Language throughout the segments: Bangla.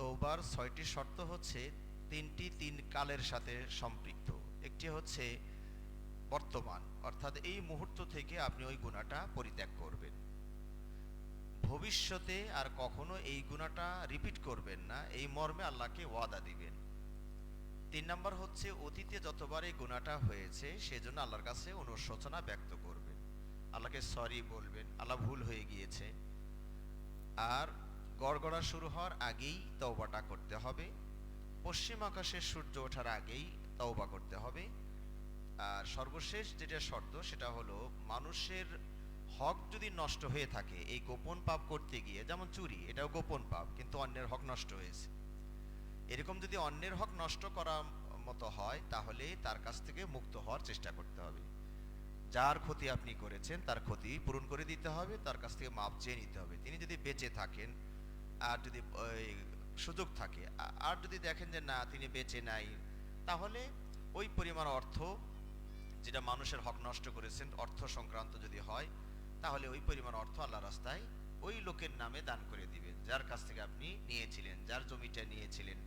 তৌবার ছয়টি শর্ত হচ্ছে তিনটি তিন কালের সাথে সম্পৃক্ত। একটি হচ্ছে বর্তমান, অর্থাৎ এই মুহূর্ত থেকে আপনি ওই গুণাটা পরিত্যাগ করবেন। ভবিষ্যতে আর কখনো এই গুণাটা রিপিট করবেন না, এই মর্মে আল্লাহকে ওয়াদা দিবেন। তিন নম্বর হচ্ছে অতীতে যতবার এই গুণাটা হয়েছে, সেজন্য আল্লাহর কাছে অনুশোচনা ব্যক্ত করবেন। আল্লাহকে সরি বলবেন, আল্লাহ ভুল হয়ে গিয়েছে। আর গড়গড়া শুরু হওয়ার আগেই তওবাটা করতে হবে। পশ্চিম আকাশে সূর্য ওঠার আগেই তওবা করতে হবে। আর সর্বশেষ যেটা শর্ত সেটা হলো, মানুষের হক যদি নষ্ট হয়ে থাকে, এই গোপন পাপ করতে গিয়ে, যেমন চুরি, এটাও গোপন পাপ, কিন্তু অন্যের হক নষ্ট হয়েছে। এরকম যদি অন্যের হক নষ্ট করা মতো হয়, তাহলে তার কাছ থেকে মুক্ত হওয়ার চেষ্টা করতে হবে। যার ক্ষতি আপনি করেছেন, তার ক্ষতি পূরণ করে দিতে হবে, তার কাছ থেকে মাপ চেয়ে নিতে হবে। তিনি যদি বেঁচে থাকেন আর যদি সুযোগ থাকে আর যদি দেখেন যে না, তিনি বেঁচে নাই, তাহলে ওই পরিমাণ অর্থ যেটা মানুষের হক নষ্ট করেছেন, অর্থ সংক্রান্ত যদি হয়, তাহলে ওই পরিমাণ অর্থ আল্লাহ রাস্তায় ওই লোকের নামে দান করে দিবেন, যার কাছ থেকে আপনি নিয়েছিলেন, যার জমিটা নিয়েছিলেন,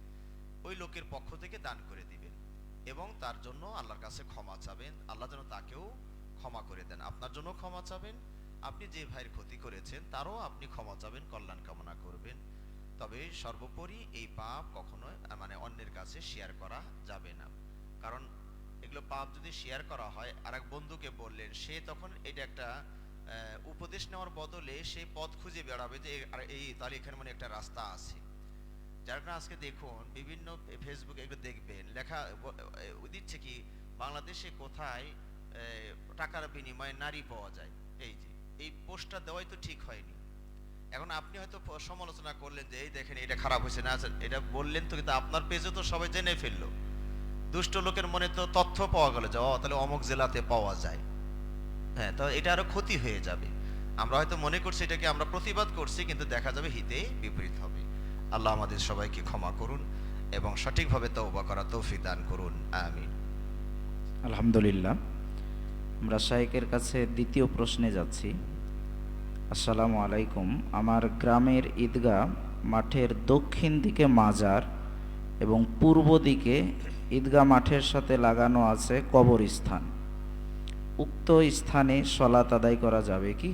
ওই লোকের পক্ষ থেকে দান করে দিবেন এবং তার জন্য আল্লাহর কাছে ক্ষমা চাবেন। আল্লাহ যেন তাকেও ক্ষমা করে দেন। আপনার জন্য ক্ষমা চাবেন আপনি যে ভাইয়ের ক্ষতি করেছেন, তারও আপনি ক্ষমা চাবেন, কল্যাণ কামনা করবেন। তবে সর্বোপরি এই পাপ কখনো মানে অন্যের কাছে শেয়ার করা যাবে না। কারণ এগুলো পাপ যদি শেয়ার করা হয় আর এক বন্ধুকে বললেন, সে তখন এটা একটা উপদেশ নেওয়ার বদলে সে পথ খুঁজে বেড়াবে যে এই তাহলে এখানে মানে একটা রাস্তা আছে। যার কারণে আজকে দেখুন, বিভিন্ন ফেসবুকে এগুলো দেখবেন, লেখা দিচ্ছে কি, বাংলাদেশে কোথায় টাকার বিনিময়ে নারী পাওয়া যায়? এই যে এই পোস্টটা দেওয়াই তো ঠিক হয়নি। এখন আপনি হয়তো সমালোচনা করলেন যে, এই দেখেন, এটা খারাপ হয়েছে। না এটা বললেন তো, কিন্তু আপনার পেজে তো সবাই জেনে ফেলল। দুষ্ট লোকের মনে তো তথ্য পাওয়া গেল যে, ও, তাহলে অমুক জেলাতে পাওয়া যায়। হ্যাঁ তো এটা আরও ক্ষতি হয়ে যাবে। আমরা হয়তো মনে করছি এটাকে আমরা প্রতিবাদ করছি, কিন্তু দেখা যাবে হিতে বিপরীত হবে। আল্লাহ আমাদের সবাইকে ক্ষমা করুন এবং সঠিকভাবে তওবা করা তৌফিক দান করুন। আমিন। আলহামদুলিল্লাহ। আমরা শাহেকের কাছে দ্বিতীয় প্রশ্নে যাচ্ছি। আসসালামু আলাইকুম। আমার গ্রামের ঈদগাহ মাঠের দক্ষিণ দিকে মাজার এবং পূর্ব দিকে ঈদগাহ মাঠের সাথে লাগানো আছে কবরস্থান। উক্ত স্থানে সলাত আদায় করা যাবে কি?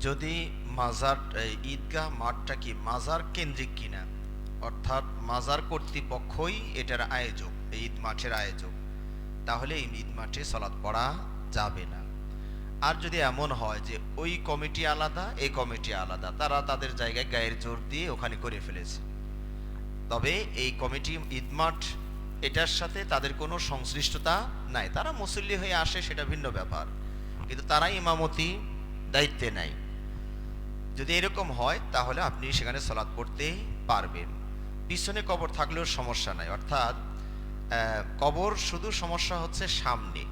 যদি মাজার ঈদগাহ মাঠটা কি মাজার কেন্দ্রিক কিনা? অর্থাৎ মাজার কর্তৃপক্ষই এটার আয়োজক ঈদ মাঠের আয়োজক। তাহলে এই ঈদ মাঠে সলাৎ পড়া যাবে না। আর যদি এমন হয় যে ওই কমিটি আলাদা, এই কমিটি আলাদা, তারা তাদের জায়গায় গায়ের জোর দিয়ে ওখানে করে ফেলেছে। তবে এই কমিটি ঈদ মাঠ এটার সাথে তাদের কোনো সংশ্লিষ্টতা নাই। তারা মুসল্লি হয়ে আসে, সেটা ভিন্ন ব্যাপার। কিন্তু তারা ইমামতি দায়িত্বে নাই যদি এরকম হয়, তাহলে আপনি সেখানে সলাৎ পড়তে পারবেন। পিছনে কবর থাকলেও সমস্যা নাই। অর্থাৎ কবর শুধু সমস্যা হচ্ছে সামনে।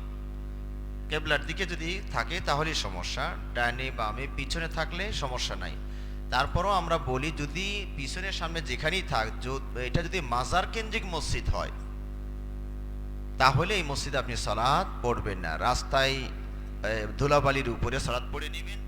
কেবলার দিকে যদি থাকে তাহলে সমস্যা। ডানে বামে, পিছনে থাকলে সমস্যা নাই। তারপরও আমরা বলি যদি পিছনের সামনে যেখানেই থাক এটা যদি মাজার কেন্দ্রিক মসজিদ হয়, তাহলে এই মসজিদে আপনি সালাদ পড়বেন না। রাস্তায় ধুলাবালির উপরে সালাদ পড়ে নেবেন।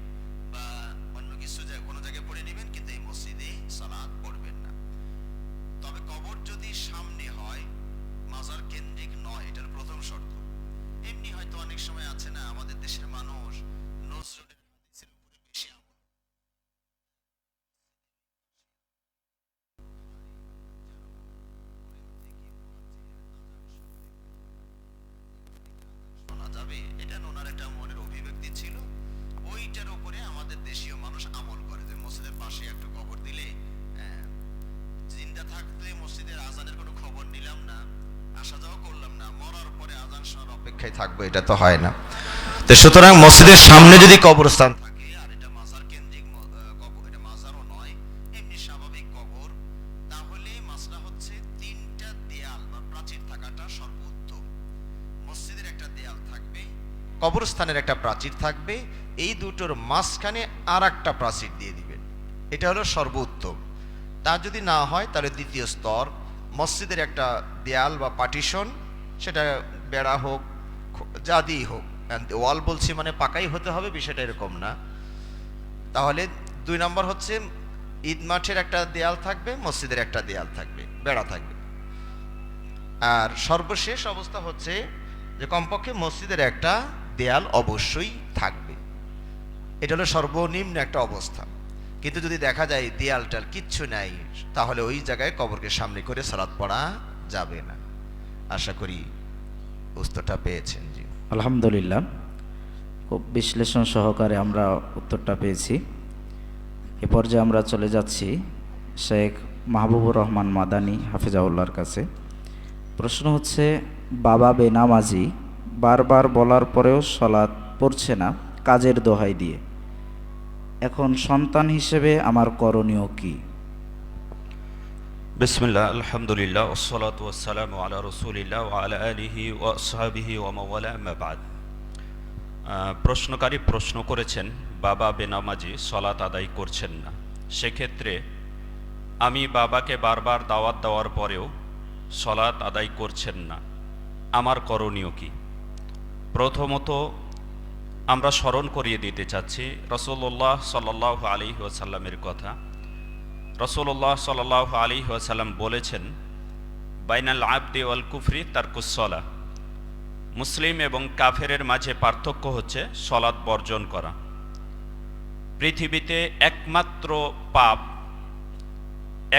অপেক্ষায় থাকব, এটা তো হয় না। তো সুতরাং মসজিদের সামনে যদি কবরস্থান কবরস্থানের একটা প্রাচীর থাকবে, এই দুটোর মাঝখানে আর একটা প্রাচীর দিয়ে দিবেন। এটা হলো সর্বোত্তম। তা যদি না হয়, তাহলে দ্বিতীয় স্তর, মসজিদের একটা দেয়াল বা পার্টিশন, সেটা বেড়া হোক যা দিয়েই হোক ওয়াল বলছি মানে পাকাই হতে হবে, বিষয়টা এরকম না। তাহলে দুই নম্বর হচ্ছে, ঈদ মাঠের একটা দেয়াল থাকবে, মসজিদের একটা দেয়াল থাকবে, বেড়া থাকবে। আর সর্বশেষ অবস্থা হচ্ছে যে কমপক্ষে মসজিদের একটা দেয়াল অবশ্যই থাকবে। এটা হলো সর্বনিম্ন একটা অবস্থা। কিন্তু যদি দেখা যায় দেয়ালটার কিচ্ছু নাই, তাহলে ওই জায়গায় কবরকে সামনে করে সালাত পড়া যাবে না। আশা করি উত্তরটা পেয়েছেন, জি। আলহামদুলিল্লাহ। খুব বিশ্লেষণ সহকারে আমরা উত্তরটা পেয়েছি। এ পর্যায়ে আমরা চলে যাচ্ছি শেখ মাহবুবুর রহমান মাদানী হাফিজাউল্লাহর কাছে। প্রশ্ন হচ্ছে, বাবা বেনামাজি বারবার বলার পরেও সলাৎ পড়ছে না কাজের দোহাই দিয়ে। এখন সন্তান হিসেবে আমার করণীয় কী? বিসমিল্লাহ, আলহামদুলিল্লাহ ওসলাত ওসালাম আলা রসুলিল্লাহ আলা আলিহি ওয়াসাবিহি ওমাওয়ালা প্রশ্নকারী প্রশ্ন করেছেন, বাবা বেনামাজি সলাত আদায় করছেন না। সেক্ষেত্রে আমি বাবাকে বারবার দাওয়াত দেওয়ার পরেও সলাত আদায় করছেন না। আমার করণীয় কি? প্রথমত, আমরা স্মরণ করিয়ে দিতে চাচ্ছি রসুল্লাহ সাল্লাহ আলী ওয়াসাল্লামের কথা। রসুল্লাহ সাল আলী ওয়াসাল্লাম বলেছেন, বাইনাল আবদি ওয়াল কুফরি তার কুসলা মুসলিম এবং কাফেরের মাঝে পার্থক্য হচ্ছে সলাৎ বর্জন করা। পৃথিবীতে একমাত্র পাপ,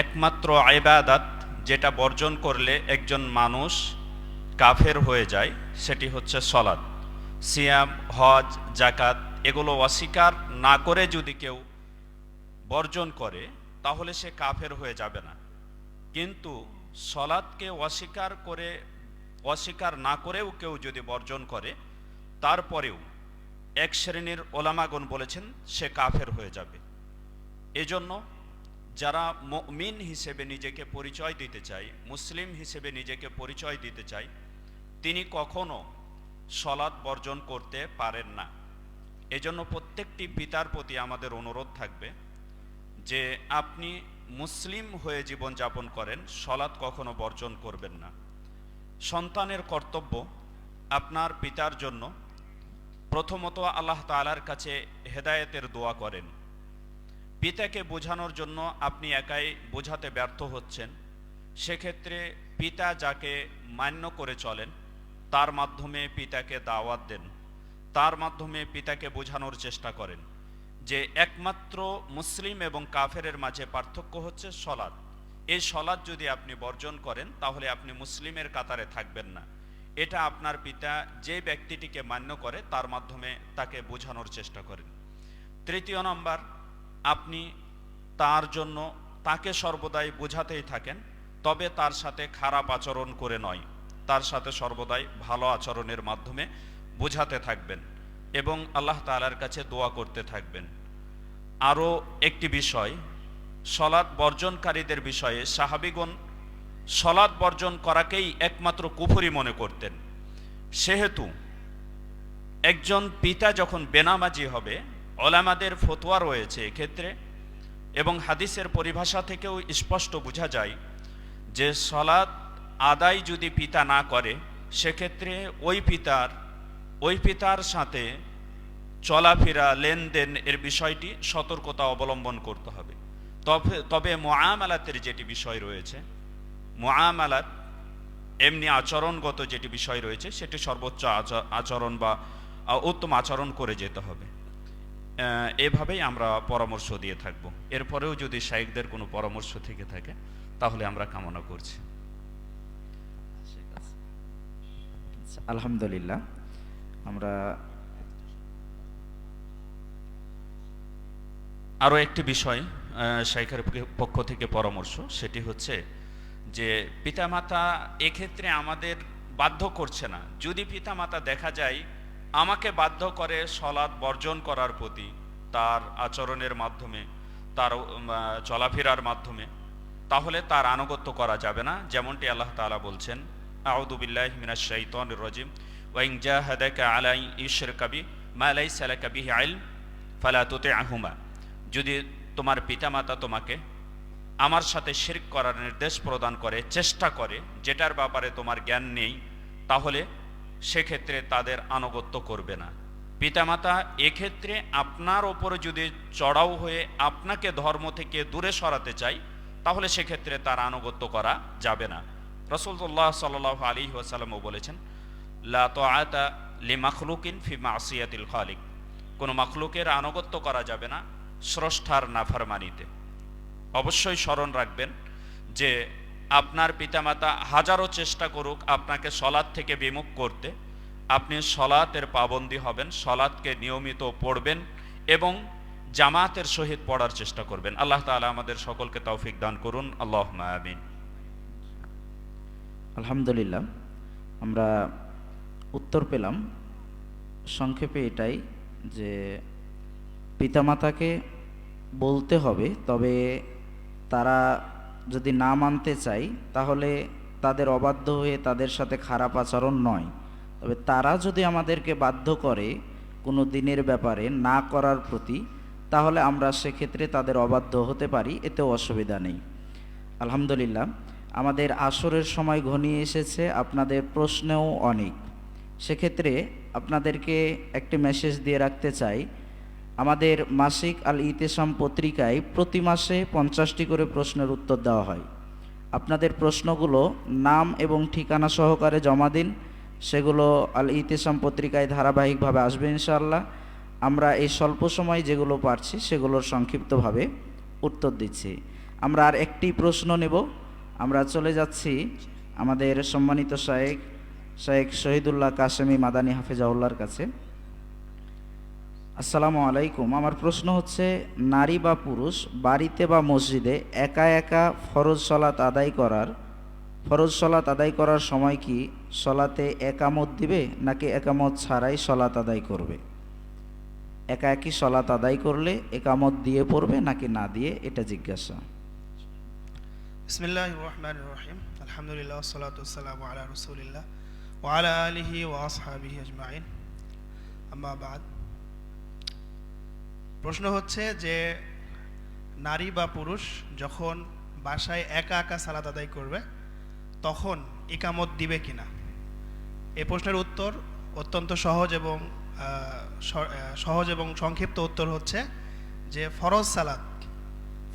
একমাত্র আইবাদাত যেটা বর্জন করলে একজন মানুষ কাফের হয়ে যায়, সেটি হচ্ছে সলাদ সিয়াম, হজ জাকাত এগুলো অস্বীকার না করে যদি কেউ বর্জন করে তাহলে সে কাফের হয়ে যাবে না। কিন্তু সলাদকে অস্বীকার করে, অস্বীকার না করেও কেউ যদি বর্জন করে, তারপরেও এক শ্রেণির ওলামাগণ বলেছেন, সে কাফের হয়ে যাবে। এজন্য যারা মিন হিসেবে নিজেকে পরিচয় দিতে চায়, মুসলিম হিসেবে নিজেকে পরিচয় দিতে চায়, তিনি কখনো সলাদ বর্জন করতে পারেন না। এজন্য প্রত্যেকটি পিতার প্রতি আমাদের অনুরোধ থাকবে যে আপনি মুসলিম হয়ে জীবন যাপন করেন, সলাৎ কখনো বর্জন করবেন না। সন্তানের কর্তব্য আপনার পিতার জন্য। প্রথমত আল্লাহ তালার কাছে হেদায়েতের দোয়া করেন। পিতাকে বোঝানোর জন্য আপনি একাই বোঝাতে ব্যর্থ হচ্ছেন। সেক্ষেত্রে পিতা যাকে মান্য করে চলেন, তার মাধ্যমে পিতাকে দাওয়াত দেন। তার মাধ্যমে পিতাকে বোঝানোর চেষ্টা করেন। যে একমাত্র মুসলিম এবং কাফেরের মাঝে পার্থক্য হচ্ছে সলাদ এই সলাদ যদি আপনি বর্জন করেন, তাহলে আপনি মুসলিমের কাতারে থাকবেন না। এটা আপনার পিতা যে ব্যক্তিটিকে মান্য করে, তার মাধ্যমে তাকে বোঝানোর চেষ্টা করেন। তৃতীয় নম্বর, আপনি তার জন্য তাকে সর্বদাই বোঝাতেই থাকেন, তবে তার সাথে খারাপ আচরণ করে নয়। তার সাথে সর্বদাই ভালো আচরণের মাধ্যমে বোঝাতে থাকবেন। এবং আল্লাহ তালার কাছে দোয়া করতে থাকবেন। আরও একটি বিষয় সলাদ বর্জনকারীদের বিষয়ে সাহাবিগণ সলাদ বর্জন করাকেই একমাত্র কুফরি মনে করতেন। সেহেতু একজন পিতা যখন বেনামাজি হবে, ওলামাদের ফতোয়া রয়েছে এক্ষেত্রে এবং হাদিসের পরিভাষা থেকেও স্পষ্ট বোঝা যায় যে সলাদ আদায় যদি পিতা না করে, সেক্ষেত্রে ওই পিতার ওই পিতার সাথে চলাফেরা, লেনদেন এর বিষয়টি সতর্কতা অবলম্বন করতে হবে। তবে তবে মোয়ামালাতের যেটি বিষয় রয়েছে মোয়ামালাত এমনি আচরণগত যেটি বিষয় রয়েছে, সেটি সর্বোচ্চ আচরণ বা উত্তম আচরণ করে যেতে হবে। এভাবেই আমরা পরামর্শ দিয়ে থাকব। এরপরেও যদি শাইকদের কোনো পরামর্শ থেকে থাকে, তাহলে আমরা কামনা করছি। আলহামদুলিল্লাহ। আমরা আরও একটি বিষয় শাইখের পক্ষ থেকে পরামর্শ, সেটি হচ্ছে যে পিতামাতা এক্ষেত্রে আমাদের বাধ্য করছে না। যদি পিতামাতা দেখা যায় আমাকে বাধ্য করে সলাদ বর্জন করার প্রতি তার আচরণের মাধ্যমে, তার চলাফেরার মাধ্যমে, তাহলে তার আনুগত্য করা যাবে না। যেমনটি আল্লাহ তালা বলছেন আউদুবিল্লাহ মিনাশ শাইতন রজিম। ওয়াইং জাহাদাকা আলাই ইশর কবি মালাই সালা কবি আইল ফালা তোতে আহুমা যদি তোমার পিতামাতা তোমাকে আমার সাথে শির্ক করার নির্দেশ প্রদান করে, চেষ্টা করে, যেটার ব্যাপারে তোমার জ্ঞান নেই, তাহলে সেক্ষেত্রে তাদের আনুগত্য করবে না। পিতামাতা, এক্ষেত্রে আপনার ওপরে যদি চড়াও হয়ে আপনাকে ধর্ম থেকে দূরে সরাতে চাই, তাহলে সেক্ষেত্রে তার আনুগত্য করা যাবে না। রসুল্লাহ সাল আলী ওয়াসাল্লামও বলেছেন লা তোয়াতা লি মাখলুকিন ফি মাসিয়াতিল খালিক। কোনো মাখলুকের আনুগত্য করা যাবে না স্রষ্টার নাফারমানিতে। অবশ্যই স্মরণ রাখবেন যে আপনার পিতামাতা হাজারো চেষ্টা করুক আপনাকে সলাদ থেকে বিমুখ করতে। আপনি সলাতের পাবন্দী হবেন সলাদকে নিয়মিত পড়বেন এবং জামাতের সহিত পড়ার চেষ্টা করবেন। আল্লাহ তাআলা আমাদের সকলকে তৌফিক দান করুন। আল্লাহ আমিন। আলহামদুলিল্লাহ, আমরা উত্তর পেলাম। সংক্ষেপে এটাই যে পিতামাতাকে বলতে হবে, তবে তারা যদি না মানতে চায়, তাহলে তাদের অবাধ্য হয়ে তাদের সাথে খারাপ আচরণ নয়। তবে তারা যদি আমাদেরকে বাধ্য করে কোনো দিনের ব্যাপারে না করার প্রতি, তাহলে আমরা সেক্ষেত্রে তাদের অবাধ্য হতে পারি, এতেও অসুবিধা নেই। আলহামদুলিল্লাহ, আমাদের আসরের সময় ঘনিয়ে এসেছে, আপনাদের প্রশ্নেও অনেক। সেক্ষেত্রে আপনাদেরকে একটি মেসেজ দিয়ে রাখতে চাই। আমাদের মাসিক আল ইতেসাম পত্রিকায় প্রতি মাসে পঞ্চাশটি করে প্রশ্নের উত্তর দেওয়া হয়। আপনাদের প্রশ্নগুলো নাম এবং ঠিকানা সহকারে জমা দিন। সেগুলো আল ইতেসাম পত্রিকায় ধারাবাহিকভাবে আসবে ইনশাআল্লাহ। আমরা এই স্বল্প সময় যেগুলো পারছি সেগুলোর সংক্ষিপ্তভাবে উত্তর দিচ্ছি। আমরা আর একটি প্রশ্ন নেব। আমরা চলে যাচ্ছি আমাদের সম্মানিত শায়েক শায়েক শহীদুল্লাহ কাশেমি মাদানী হাফেজাউল্লাহর কাছে। আসসালামু আলাইকুম। আমার প্রশ্ন হচ্ছে, নারী বা পুরুষ বাড়িতে বা মসজিদে একা একা ফরজ সলাত আদায় করার, ফরজ সলাত আদায় করার সময় কি সলাতে একামত দিবে নাকি একামত ছাড়াই সলাত আদায় করবে? একা একই সলাত আদায় করলে একামত দিয়ে পড়বে নাকি না দিয়ে? এটা জিজ্ঞাসা। বিসমিল্লাহ রহমান রহিম। আলহামদুলিল্লাহ সালাতাম আলা রসুলিল্লাহ। ওয়ালা আলিহি ওয়াসহাবিহি আজমাইন প্রশ্ন হচ্ছে যে নারী বা পুরুষ যখন বাসায় একা একা সালাত আদায় করবে, তখন ইকামত দিবে কিনা? এ প্রশ্নের উত্তর অত্যন্ত সহজ এবং সহজ এবং সংক্ষিপ্ত উত্তর হচ্ছে যে ফরজ সালাত।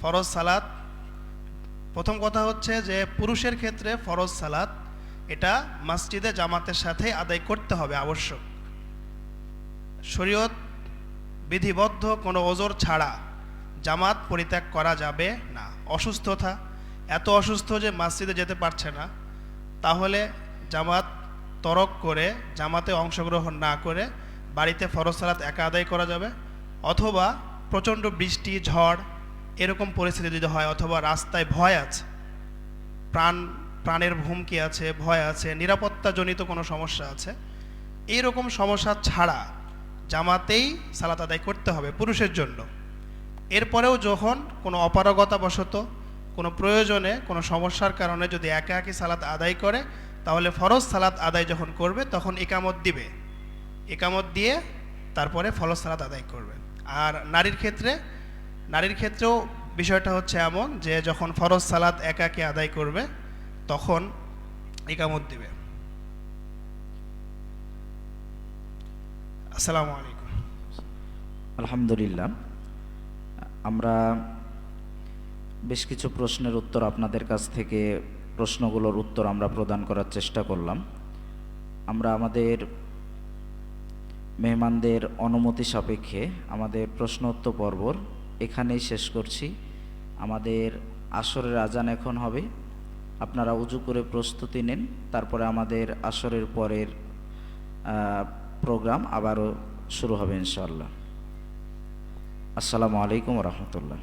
ফরজ সালাত প্রথম কথা হচ্ছে যে পুরুষের ক্ষেত্রে ফরজ সালাত এটা মসজিদে জামাতের সাথে আদায় করতে হবে আবশ্যক। শরীয়ত বিধিবদ্ধ কোনো ওজোর ছাড়া জামাত পরিত্যাগ করা যাবে না। অসুস্থতা, এত অসুস্থ যে মসজিদে যেতে পারছে না, তাহলে জামাত তরক করে জামাতে অংশগ্রহণ না করে বাড়িতে ফরজ সালাত একা আদায় করা যাবে, অথবা প্রচণ্ড বৃষ্টি, ঝড় এরকম পরিস্থিতি যদি হয় অথবা রাস্তায় ভয় আছে, প্রাণ প্রাণের হুমকি আছে, ভয় আছে, নিরাপত্তাজনিত কোনো সমস্যা আছে, এইরকম সমস্যা ছাড়া জামাতেই সালাত আদায় করতে হবে পুরুষের জন্য। এরপরেও যখন কোনো অপারগতাবশত, কোনো প্রয়োজনে, কোনো সমস্যার কারণে যদি একা একই সালাত আদায় করে, তাহলে ফরজ সালাত আদায় যখন করবে, তখন একামত দিবে। একামত দিয়ে তারপরে ফরজ সালাত আদায় করবে। আর নারীর ক্ষেত্রে, নারীর ক্ষেত্রেও বিষয়টা হচ্ছে এমন যে যখন ফরজ সালাত একাকে আদায় করবে তখন একামত দিবে। আসসালামু আলাইকুম। আলহামদুলিল্লাহ। আমরা বেশ কিছু প্রশ্নের উত্তর আপনাদের কাছ থেকে, প্রশ্নগুলোর উত্তর আমরা প্রদান করার চেষ্টা করলাম। আমরা আমাদের মেহমানদের অনুমতি সাপেক্ষে আমাদের প্রশ্ন উত্তর পর্বর এখানেই শেষ করছি। আমাদের আসরের আজান এখন হবে। আপনারা উজু করে প্রস্তুতি নিন। তারপরে আমাদের আসরের পরের প্রোগ্রাম আবারও শুরু হবে ইনশাআল্লাহ। আসসালামু আলাইকুম রহমতুল্লাহ।